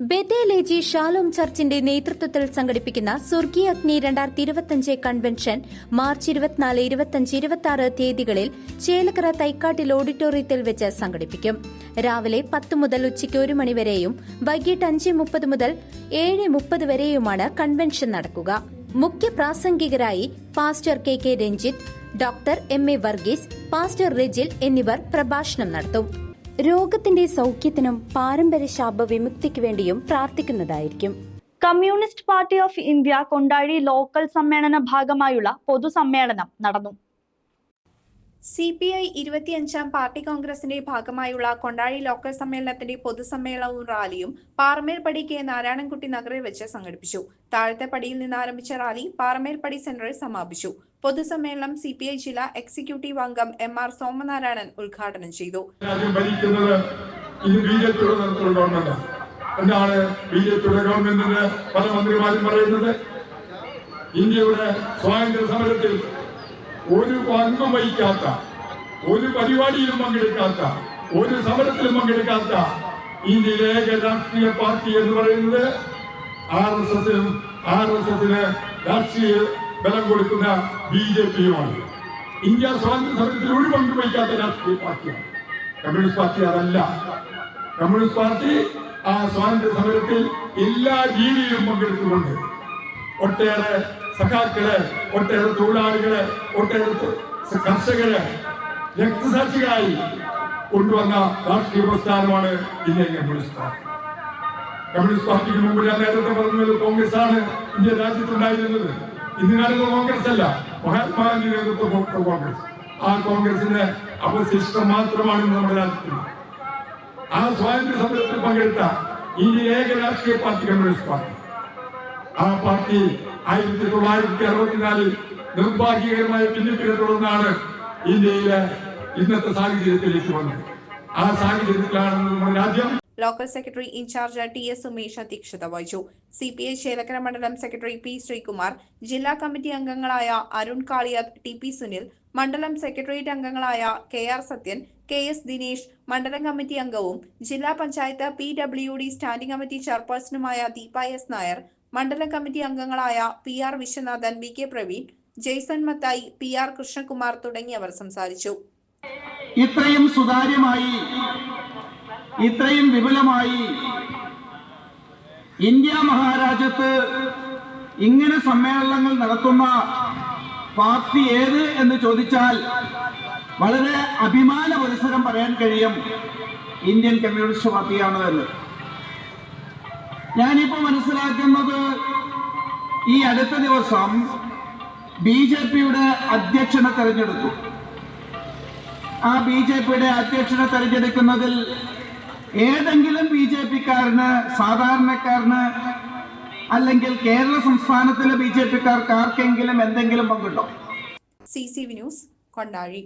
ബെതേലേജി Shalom ചർച്ചിന്റെ നേതൃത്വത്തിൽ സംഘടിപ്പിക്കുന്ന സ്വർഗീയ അഗ്നി രണ്ടായിരത്തി ഇരുപത്തിയഞ്ച് കൺവെൻഷൻ മാർച്ച് ഇരുപത്തിനാല് ഇരുപത്തിയഞ്ച് ഇരുപത്തി ആറ് തീയതികളിൽ ചേലക്കര തൈക്കാട്ടിൽ ഓഡിറ്റോറിയത്തിൽ വെച്ച് സംഘടിപ്പിക്കും. രാവിലെ പത്ത് മുതൽ ഉച്ചയ്ക്ക് ഒരു മണിവരെയും വൈകിട്ട് അഞ്ച് മുപ്പത് മുതൽ ഏഴ് മുപ്പത് വരെയുമാണ് കൺവെൻഷൻ നടക്കുക. മുഖ്യ പ്രാസംഗികരായി pastor K K Ranjith doctor M A Varghese pastor Rijil എന്നിവർ പ്രഭാഷണം നടത്തും. രോഗത്തിന്റെ സൗഖ്യത്തിനും പാരമ്പര്യ ശാപ വിമുക്തിക്ക് വേണ്ടിയും പ്രാർത്ഥിക്കുന്നതായിരിക്കും. Communist Party of India Kondazhy local സമ്മേളന ഭാഗമായുള്ള പൊതുസമ്മേളനം നടന്നു. സി പി ഐ ഇരുപത്തിയഞ്ചാം പാർട്ടി കോൺഗ്രസിന്റെ ഭാഗമായുള്ള കൊണ്ടാഴി ലോക്കൽ സമ്മേളനത്തിന്റെ പൊതുസമ്മേളനവും റാലിയും പാറമേൽപ്പടി കെ നാരായണൻകുട്ടി നഗറിൽ വെച്ച് സംഘടിപ്പിച്ചു. താഴത്തെ പടിയിൽ നിന്ന് ആരംഭിച്ച റാലി പാറമേൽപ്പടി സെന്ററിൽ സമാപിച്ചു. പൊതുസമ്മേളനം സി പി ഐ ജില്ലാ എക്സിക്യൂട്ടീവ് അംഗം എം ആർ സോമനാരായണൻ ഉദ്ഘാടനം ചെയ്തു. ഗവൺമെന്റിന് പല ഇന്ത്യയുടെ സ്വാതന്ത്ര്യ സമരത്തിൽ ഒരു പങ്കും വഹിക്കാത്ത ഒരു പരിപാടിയിലും പങ്കെടുക്കാത്ത ഒരു സമരത്തിലും പങ്കെടുക്കാത്ത ഇന്ത്യയിലെ ഏക രാഷ്ട്രീയ പാർട്ടി എന്ന് പറയുന്നത് ആർ എസ് എസിനും ആർ എസ് എസിന് രാഷ്ട്രീയ ബലം കൊടുക്കുന്ന ബി ജെ പിയുമാണ്. ഇന്ത്യ സ്വാതന്ത്ര്യ സമരത്തിൽ ഒരു പങ്ക് വഹിക്കാത്ത രാഷ്ട്രീയ പാർട്ടിയാണ്. കമ്മ്യൂണിസ്റ്റ് പാർട്ടി അതല്ല. കമ്മ്യൂണിസ്റ്റ് പാർട്ടി ആ സ്വാതന്ത്ര്യ സമരത്തിൽ എല്ലാ രീതിയിലും പങ്കെടുത്തുകൊണ്ട് ഒട്ടേറെ സഖാക്കളെ ഒട്ടേറെ തൊഴിലാളികളെ ഒട്ടേറെ കർഷകരെ രക്തസാക്ഷികളായി കൊണ്ടുവന്ന രാഷ്ട്രീയ പ്രസ്ഥാനമാണ് ഇന്ത്യൻ കമ്മ്യൂണിസ്റ്റ് പാർട്ടി. കമ്മ്യൂണിസ്റ്റ് പാർട്ടിക്ക് മുമ്പ് ഞാൻ നേരത്തെ പറഞ്ഞത് കോൺഗ്രസ് ആണ് ഇന്ത്യ രാജ്യത്തുണ്ടായിരുന്നത്. ഇന്ത്യനാണ് കോൺഗ്രസ് അല്ല മഹാത്മാഗാന്ധി നേതൃത്വം കോൺഗ്രസ്. ആ കോൺഗ്രസിന്റെ അവശിഷ്ടം മാത്രമാണ് ഇന്ന് നമ്മുടെ രാജ്യത്തിൽ. ആ സ്വാതന്ത്ര്യ സമരത്തിൽ പങ്കെടുത്ത ഇന്ത്യയിലെ ഏക രാഷ്ട്രീയ പാർട്ടി കമ്മ്യൂണിസ്റ്റ് പാർട്ടി. ആ പാർട്ടി ആയിരത്തി തൊള്ളായിരത്തി അറുപത്തിനാലിൽ നിർഭാഗ്യകരമായ പിന്നിട്ടിനെ തുടർന്നാണ് ഇന്ത്യയിലെ ഇന്നത്തെ സാഹചര്യത്തിലേക്ക് വന്നത് ആ സാഹചര്യത്തിലാണ് നമ്മുടെ രാജ്യം local secretary in charge T S Sumesh അധ്യക്ഷത വഹിച്ചു. സി പി ഐ ചേലക്കര മണ്ഡലം സെക്രട്ടറി പി ശ്രീകുമാർ ജില്ലാ കമ്മിറ്റി അംഗങ്ങളായ അരുൺ കാളിയാത് ടി പി സുനിൽ മണ്ഡലം സെക്രട്ടേറിയറ്റ് അംഗങ്ങളായ K R Sathyan K S Dinesh മണ്ഡലം കമ്മിറ്റി അംഗവും ജില്ലാ panchayat P W D standing committee ചെയർപേഴ്സണുമായ Deepa S Nair മണ്ഡലം കമ്മിറ്റി അംഗങ്ങളായ P R Viswanathan V K Praveen Jaison Mathai P R Krishnakumar തുടങ്ങിയവർ സംസാരിച്ചു. ഇത്രയും സുതാര്യമായി ഇത്രയും വിപുലമായി ഇന്ത്യ മഹാരാജ്യത്ത് ഇങ്ങനെ സമ്മേളനങ്ങൾ നടത്തുന്ന പാർട്ടി ഏത് എന്ന് ചോദിച്ചാൽ വളരെ അഭിമാന പുരസരം പറയാൻ കഴിയും ഇന്ത്യൻ കമ്മ്യൂണിസ്റ്റ് പാർട്ടിയാണ് എന്ന്. ഞാനിപ്പോൾ മനസ്സിലാക്കുന്നത് ഈ അടുത്ത ദിവസം ബി ജെ പിയുടെ അധ്യക്ഷനെ തെരഞ്ഞെടുത്തു. ആ ബി ജെ പിയുടെ അധ്യക്ഷനെ തെരഞ്ഞെടുക്കുന്നതിൽ ഏതെങ്കിലും ബി ജെ പിക്കാരന് സാധാരണക്കാരന് അല്ലെങ്കിൽ കേരള സംസ്ഥാനത്തിലെ ബി ജെ പിക്കാർക്ക് ആർക്കെങ്കിലും എന്തെങ്കിലും പങ്കുണ്ടോ? C C V news Kondazhy.